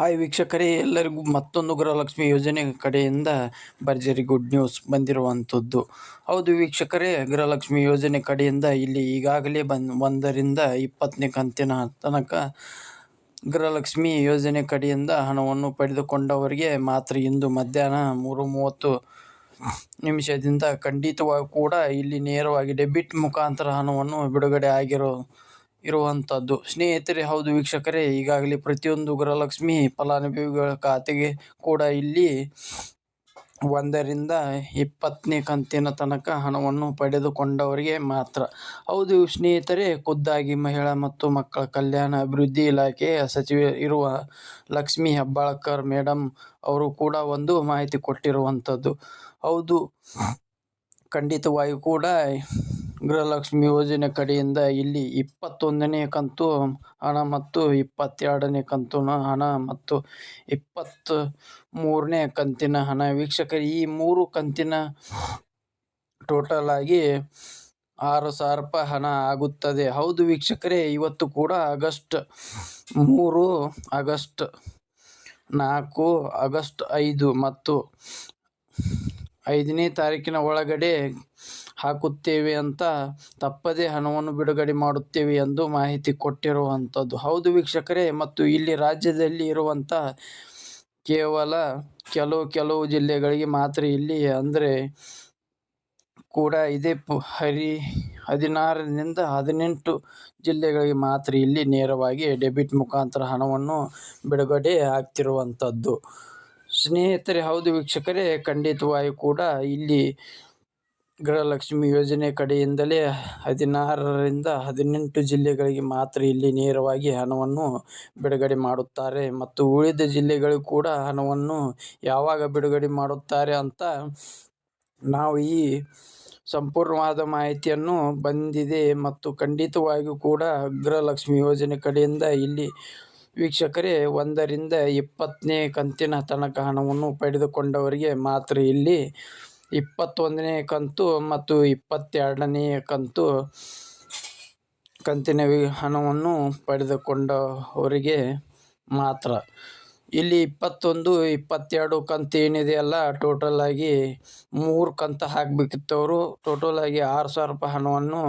Hi ವೀಕ್ಷಕರೇ, ಎಲ್ಲರಿಗೂ ಮತ್ತೊಂದು ಗೃಹಲಕ್ಷ್ಮಿ ಯೋಜನೆ ಕಡೆಯಿಂದ ಭರ್ಜರಿ ಗುಡ್ ನ್ಯೂಸ್ ಬಂದಿರುವಂಥದ್ದು. ಹೌದು ವೀಕ್ಷಕರೇ, ಗೃಹಲಕ್ಷ್ಮಿ ಯೋಜನೆ ಕಡೆಯಿಂದ ಇಲ್ಲಿ ಈಗಾಗಲೇ ಬಂದ್ ಒಂದರಿಂದ ಇಪ್ಪತ್ತನೇ ಕಂತಿನ ತನಕ ಗೃಹಲಕ್ಷ್ಮಿ ಯೋಜನೆ ಕಡೆಯಿಂದ ಹಣವನ್ನು ಪಡೆದುಕೊಂಡವರಿಗೆ ಮಾತ್ರ ಇಂದು ಮಧ್ಯಾಹ್ನ ಮೂರು ಮೂವತ್ತು ನಿಮಿಷದಿಂದ ಖಂಡಿತವಾಗಿ ಕೂಡ ಇಲ್ಲಿ ನೇರವಾಗಿ ಡೆಬಿಟ್ ಮುಖಾಂತರ ಹಣವನ್ನು ಬಿಡುಗಡೆ ಆಗಿರೋ ಇರುವಂಥದ್ದು. ಸ್ನೇಹಿತರೆ, ಹೌದು ವೀಕ್ಷಕರೇ, ಈಗಾಗಲೇ ಪ್ರತಿಯೊಂದು ಗೃಹಲಕ್ಷ್ಮಿ ಫಲಾನುಭವಿಗಳ ಖಾತೆಗೆ ಕೂಡ ಇಲ್ಲಿ ಒಂದರಿಂದ ಇಪ್ಪತ್ತನೇ ಕಂತಿನ ತನಕ ಹಣವನ್ನು ಪಡೆದುಕೊಂಡವರಿಗೆ ಮಾತ್ರ. ಹೌದು ಸ್ನೇಹಿತರೆ, ಖುದ್ದಾಗಿ ಮಹಿಳಾ ಮತ್ತು ಮಕ್ಕಳ ಕಲ್ಯಾಣ ಅಭಿವೃದ್ಧಿ ಇಲಾಖೆಯ ಸಚಿವೆ ಇರುವ ಲಕ್ಷ್ಮಿ ಹೆಬ್ಬಾಳ್ಕರ್ ಮೇಡಮ್ ಅವರು ಕೂಡ ಒಂದು ಮಾಹಿತಿ ಕೊಟ್ಟಿರುವಂಥದ್ದು. ಹೌದು, ಖಂಡಿತವಾಗಿಯೂ ಕೂಡ ಗೃಹಲಕ್ಷ್ಮಿ ಯೋಜನೆ ಕಡೆಯಿಂದ ಇಲ್ಲಿ ಇಪ್ಪತ್ತೊಂದನೇ ಕಂತು ಹಣ ಮತ್ತು ಇಪ್ಪತ್ತೆರಡನೇ ಕಂತು ಹಣ ಮತ್ತು ಇಪ್ಪತ್ತ ಮೂರನೇ ಕಂತಿನ ಹಣ. ವೀಕ್ಷಕರು, ಈ ಮೂರು ಕಂತಿನ ಟೋಟಲ್ ಆಗಿ ಆರು ಸಾವಿರ ರೂಪಾಯಿ ಹಣ ಆಗುತ್ತದೆ. ಹೌದು ವೀಕ್ಷಕರೇ, ಇವತ್ತು ಕೂಡ ಆಗಸ್ಟ್ ಮೂರು, ಆಗಸ್ಟ್ ನಾಲ್ಕು, ಆಗಸ್ಟ್ ಐದು ಮತ್ತು ಐದನೇ ತಾರೀಕಿನ ಒಳಗಡೆ ಹಾಕುತ್ತೇವೆ ಅಂತ ತಪ್ಪದೆ ಹಣವನ್ನು ಬಿಡುಗಡೆ ಮಾಡುತ್ತೇವೆ ಎಂದು ಮಾಹಿತಿ ಕೊಟ್ಟಿರುವಂಥದ್ದು. ಹೌದು ವೀಕ್ಷಕರೇ, ಮತ್ತು ಇಲ್ಲಿ ರಾಜ್ಯದಲ್ಲಿ ಇರುವಂಥ ಕೇವಲ ಕೆಲವು ಕೆಲವು ಜಿಲ್ಲೆಗಳಿಗೆ ಮಾತ್ರ ಇಲ್ಲಿ ಅಂದರೆ ಕೂಡ ಇದೇ ಹರಿ, ಹದಿನಾರರಿಂದ ಹದಿನೆಂಟು ಜಿಲ್ಲೆಗಳಿಗೆ ಮಾತ್ರ ಇಲ್ಲಿ ನೇರವಾಗಿ ಡೆಬಿಟ್ ಮುಖಾಂತರ ಹಣವನ್ನು ಬಿಡುಗಡೆ ಆಗ್ತಿರುವಂಥದ್ದು. ಸ್ನೇಹಿತರೆ, ಹೌದು ವೀಕ್ಷಕರೇ, ಖಂಡಿತವಾಗಿ ಕೂಡ ಇಲ್ಲಿ ಗೃಹಲಕ್ಷ್ಮಿ ಯೋಜನೆ ಕಡೆಯಿಂದಲೇ ಹದಿನಾರರಿಂದ ಹದಿನೆಂಟು ಜಿಲ್ಲೆಗಳಿಗೆ ಮಾತ್ರ ಇಲ್ಲಿ ನೇರವಾಗಿ ಹಣವನ್ನು ಬಿಡುಗಡೆ ಮಾಡುತ್ತಾರೆ. ಮತ್ತು ಉಳಿದ ಜಿಲ್ಲೆಗಳಿಗೂ ಕೂಡ ಹಣವನ್ನು ಯಾವಾಗ ಬಿಡುಗಡೆ ಮಾಡುತ್ತಾರೆ ಅಂತ ನಾವು ಈ ಸಂಪೂರ್ಣವಾದ ಮಾಹಿತಿಯನ್ನು ಬಂದಿದೆ. ಮತ್ತು ಖಂಡಿತವಾಗಿಯೂ ಕೂಡ ಗೃಹಲಕ್ಷ್ಮಿ ಯೋಜನೆ ಕಡೆಯಿಂದ ಇಲ್ಲಿ ವೀಕ್ಷಕರೇ ಒಂದರಿಂದ ಇಪ್ಪತ್ತನೇ ಕಂತಿನ ತನಕ ಹಣವನ್ನು ಪಡೆದುಕೊಂಡವರಿಗೆ ಮಾತ್ರ ಇಲ್ಲಿ ಇಪ್ಪತ್ತೊಂದನೇ ಕಂತು ಮತ್ತು ಇಪ್ಪತ್ತೆರಡನೇ ಕಂತು ಕಂತಿನ ಹಣವನ್ನು ಪಡೆದುಕೊಂಡವರಿಗೆ ಮಾತ್ರ. ಇಲ್ಲಿ ಇಪ್ಪತ್ತೊಂದು, ಇಪ್ಪತ್ತೆರಡು ಕಂತು ಏನಿದೆಯಲ್ಲ ಟೋಟಲ್ ಆಗಿ ಮೂರು ಕಂತು ಹಾಕಬೇಕಿತ್ತು ಅವರು ಟೋಟಲ್ ಆಗಿ ಆರು ಸಾವಿರ ರೂಪಾಯಿ ಹಣವನ್ನು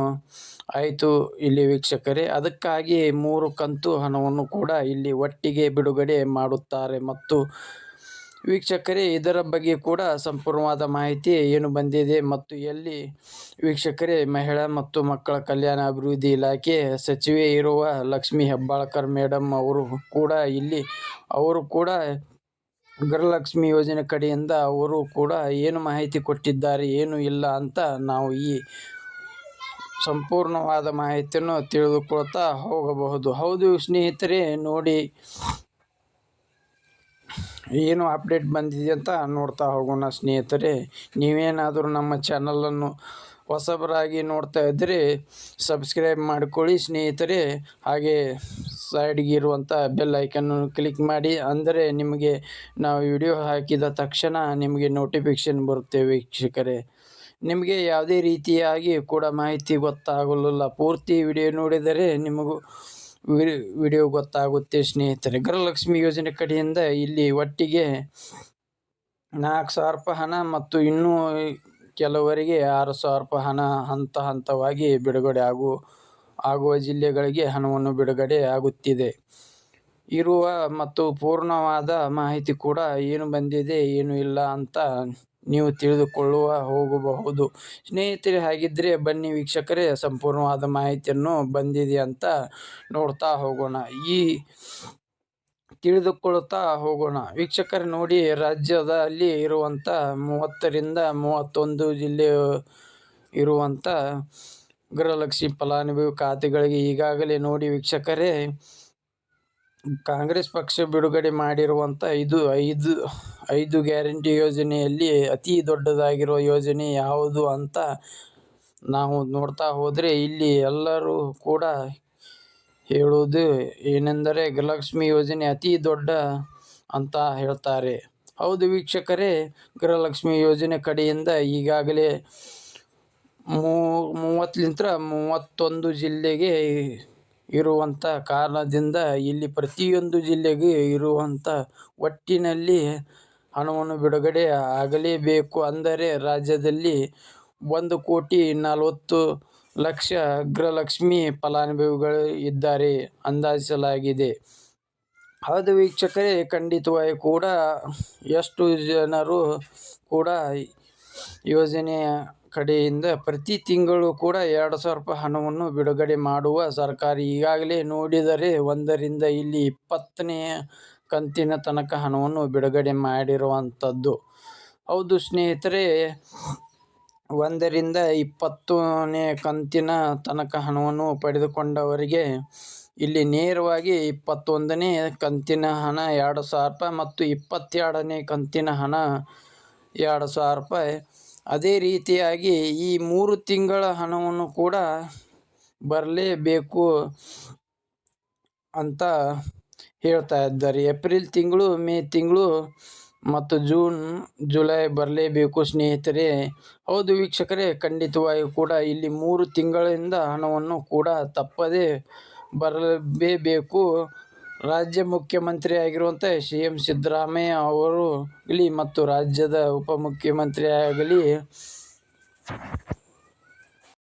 ಆಯಿತು ಇಲ್ಲಿ ವೀಕ್ಷಕರೇ. ಅದಕ್ಕಾಗಿ ಮೂರು ಕಂತು ಹಣವನ್ನು ಕೂಡ ಇಲ್ಲಿ ಒಟ್ಟಿಗೆ ಬಿಡುಗಡೆ ಮಾಡುತ್ತಾರೆ ಮತ್ತು ವೀಕ್ಷಕರೇ, ಇದರ ಬಗ್ಗೆ ಕೂಡ ಸಂಪೂರ್ಣವಾದ ಮಾಹಿತಿ ಏನು ಬಂದಿದೆ ಮತ್ತು ಎಲ್ಲಿ? ವೀಕ್ಷಕರೇ, ಮಹಿಳಾ ಮತ್ತು ಮಕ್ಕಳ ಕಲ್ಯಾಣ ಅಭಿವೃದ್ಧಿ ಇಲಾಖೆ ಸಚಿವೆ ಇರುವ ಲಕ್ಷ್ಮೀ ಹೆಬ್ಬಾಳ್ಕರ್ ಮೇಡಮ್ ಅವರು ಕೂಡ ಇಲ್ಲಿ. ಅವರು ಕೂಡ ಗೃಹಲಕ್ಷ್ಮಿ ಯೋಜನೆ ಕಡೆಯಿಂದ ಅವರು ಕೂಡ ಏನು ಮಾಹಿತಿ ಕೊಟ್ಟಿದ್ದಾರೆ, ಏನು ಇಲ್ಲ ಅಂತ ನಾವು ಈ ಸಂಪೂರ್ಣವಾದ ಮಾಹಿತಿಯನ್ನು ತಿಳಿದುಕೊಳ್ತಾ ಹೋಗಬಹುದು. ಹೌದು ಸ್ನೇಹಿತರೆ, ನೋಡಿ ಏನು ಅಪ್ಡೇಟ್ ಬಂದಿದೆ ಅಂತ ನೋಡ್ತಾ ಹೋಗೋಣ ಸ್ನೇಹಿತರೆ. ನೀವೇನಾದರೂ ನಮ್ಮ ಚಾನಲನ್ನು ಹೊಸಬರಾಗಿ ನೋಡ್ತಾ ಇದ್ದರೆ ಸಬ್ಸ್ಕ್ರೈಬ್ ಮಾಡಿಕೊಳ್ಳಿ ಸ್ನೇಹಿತರೆ. ಹಾಗೆ ಸೈಡ್ಗೆ ಇರುವಂಥ ಬೆಲ್ ಐಕನ್ನು ಕ್ಲಿಕ್ ಮಾಡಿ. ಅಂದರೆ ನಿಮಗೆ ನಾವು ವಿಡಿಯೋ ಹಾಕಿದ ತಕ್ಷಣ ನಿಮಗೆ ನೋಟಿಫಿಕೇಷನ್ ಬರುತ್ತೆ ವೀಕ್ಷಕರೇ. ನಿಮಗೆ ಯಾವುದೇ ರೀತಿಯಾಗಿ ಕೂಡ ಮಾಹಿತಿ ಗೊತ್ತಾಗಲಿಲ್ಲ. ಪೂರ್ತಿ ವಿಡಿಯೋ ನೋಡಿದರೆ ನಿಮಗೂ ವಿಡಿಯೋ ಗೊತ್ತಾಗುತ್ತೆ ಸ್ನೇಹಿತರೆ. ಗೃಹಲಕ್ಷ್ಮಿ ಯೋಜನೆ ಕಡೆಯಿಂದ ಇಲ್ಲಿ ಒಟ್ಟಿಗೆ ನಾಲ್ಕು ಸಾವಿರ ರೂಪಾಯಿ ಹಣ ಮತ್ತು ಇನ್ನೂ ಕೆಲವರಿಗೆ ಆರು ಸಾವಿರ ರೂಪಾಯಿ ಹಣ ಹಂತ ಹಂತವಾಗಿ ಬಿಡುಗಡೆ ಆಗು, ಆಗುವ ಜಿಲ್ಲೆಗಳಿಗೆ ಹಣವನ್ನು ಬಿಡುಗಡೆ ಆಗುತ್ತಿದೆ. ಇರುವ ಮತ್ತು ಪೂರ್ಣವಾದ ಮಾಹಿತಿ ಕೂಡ ಏನು ಬಂದಿದೆ, ಏನು ಇಲ್ಲ ಅಂತ ನೀವು ತಿಳಿದುಕೊಳ್ಳುವ ಹೋಗಬಹುದು. ಸ್ನೇಹಿತರೆ ಹಾಗಿದ್ದರೆ ಬನ್ನಿ ವೀಕ್ಷಕರೇ, ಸಂಪೂರ್ಣವಾದ ಮಾಹಿತಿಯನ್ನು ಬಂದಿದೆ ಅಂತ ನೋಡ್ತಾ ಹೋಗೋಣ. ಈ ತಿಳಿದುಕೊಳ್ಳುತ್ತಾ ಹೋಗೋಣ. ವೀಕ್ಷಕರೇ, ನೋಡಿ, ರಾಜ್ಯದಲ್ಲಿ ಇರುವಂಥ ಮೂವತ್ತರಿಂದ ಮೂವತ್ತೊಂದು ಜಿಲ್ಲೆ ಇರುವಂಥ ಗೃಹಲಕ್ಷ್ಮಿ ಫಲಾನುಭವಿ ಖಾತೆಗಳಿಗೆ ಈಗಾಗಲೇ ನೋಡಿ ವೀಕ್ಷಕರೇ ಕಾಂಗ್ರೆಸ್ ಪಕ್ಷ ಬಿಡುಗಡೆ ಮಾಡಿರುವಂಥ ಐದು ಐದು ಐದು ಗ್ಯಾರಂಟಿ ಯೋಜನೆಯಲ್ಲಿ ಅತಿ ದೊಡ್ಡದಾಗಿರುವ ಯೋಜನೆ ಯಾವುದು ಅಂತ ನಾವು ನೋಡ್ತಾ ಹೋದರೆ ಇಲ್ಲಿ ಎಲ್ಲರೂ ಕೂಡ ಹೇಳುವುದು ಏನೆಂದರೆ ಗೃಹಲಕ್ಷ್ಮಿ ಯೋಜನೆ ಅತಿ ದೊಡ್ಡ ಅಂತ ಹೇಳ್ತಾರೆ. ಹೌದು ವೀಕ್ಷಕರೇ, ಗೃಹಲಕ್ಷ್ಮಿ ಯೋಜನೆ ಕಡೆಯಿಂದ ಈಗಾಗಲೇ ಮೂವತ್ತಲಿಂತ್ರ ಮೂವತ್ತೊಂದು ಜಿಲ್ಲೆಗೆ ಇರುವಂಥ ಕಾರಣದಿಂದ ಇಲ್ಲಿ ಪ್ರತಿಯೊಂದು ಜಿಲ್ಲೆಗೆ ಇರುವಂಥ ಒಟ್ಟಿನಲ್ಲಿ ಹಣವನ್ನು ಬಿಡುಗಡೆ ಆಗಲೇಬೇಕು. ಅಂದರೆ ರಾಜ್ಯದಲ್ಲಿ ಒಂದು ಕೋಟಿ ನಲವತ್ತು ಲಕ್ಷ ಗೃಹಲಕ್ಷ್ಮಿ ಫಲಾನುಭವಿಗಳು ಇದ್ದಾರೆ ಅಂದಾಜಿಸಲಾಗಿದೆ. ಹೌದು ವೀಕ್ಷಕರೇ, ಖಂಡಿತವಾಗಿ ಕೂಡ ಎಷ್ಟು ಜನರು ಕೂಡ ಯೋಜನೆಯ ಕಡೆಯಿಂದ ಪ್ರತಿ ತಿಂಗಳು ಕೂಡ ಎರಡು ಸಾವಿರ ರೂಪಾಯಿ ಹಣವನ್ನು ಬಿಡುಗಡೆ ಮಾಡುವ ಸರ್ಕಾರ ಈಗಾಗಲೇ ನೋಡಿದರೆ ಒಂದರಿಂದ ಇಲ್ಲಿ ಇಪ್ಪತ್ತನೇ ಕಂತಿನ ತನಕ ಹಣವನ್ನು ಬಿಡುಗಡೆ ಮಾಡಿರುವಂಥದ್ದು. ಹೌದು ಸ್ನೇಹಿತರೆ, ಒಂದರಿಂದ ಇಪ್ಪತ್ತನೇ ಕಂತಿನ ತನಕ ಹಣವನ್ನು ಪಡೆದುಕೊಂಡವರಿಗೆ ಇಲ್ಲಿ ನೇರವಾಗಿ ಇಪ್ಪತ್ತೊಂದನೇ ಕಂತಿನ ಹಣ ಎರಡು ಸಾವಿರ ರೂಪಾಯಿ ಮತ್ತು ಇಪ್ಪತ್ತೆರಡನೇ ಕಂತಿನ ಹಣ ಎರಡು ಸಾವಿರ ರೂಪಾಯಿ ಅದೇ ರೀತಿಯಾಗಿ ಈ ಮೂರು ತಿಂಗಳ ಹಣವನ್ನು ಕೂಡ ಬರಲೇಬೇಕು ಅಂತ ಹೇಳ್ತಾ ಇದ್ದಾರೆ. ಏಪ್ರಿಲ್ ತಿಂಗಳು, ಮೇ ತಿಂಗಳು ಮತ್ತು ಜೂನ್, ಜುಲೈ ಬರಲೇಬೇಕು ಸ್ನೇಹಿತರೆ. ಹೌದು ವೀಕ್ಷಕರೇ ಖಂಡಿತವಾಗಿಯೂ ಕೂಡ ಇಲ್ಲಿ ಮೂರು ತಿಂಗಳಿಂದ ಹಣವನ್ನು ಕೂಡ ತಪ್ಪದೇ ಬರಲೇಬೇಕು. ರಾಜ್ಯ ಮುಖ್ಯಮಂತ್ರಿಯಾಗಿರುವಂಥ ಸಿ. ಎಂ. ಸಿದ್ದರಾಮಯ್ಯ ಅವರು ಇಲ್ಲಿ ಮತ್ತು ರಾಜ್ಯದ ಉಪಮುಖ್ಯಮಂತ್ರಿಯಾಗಲಿ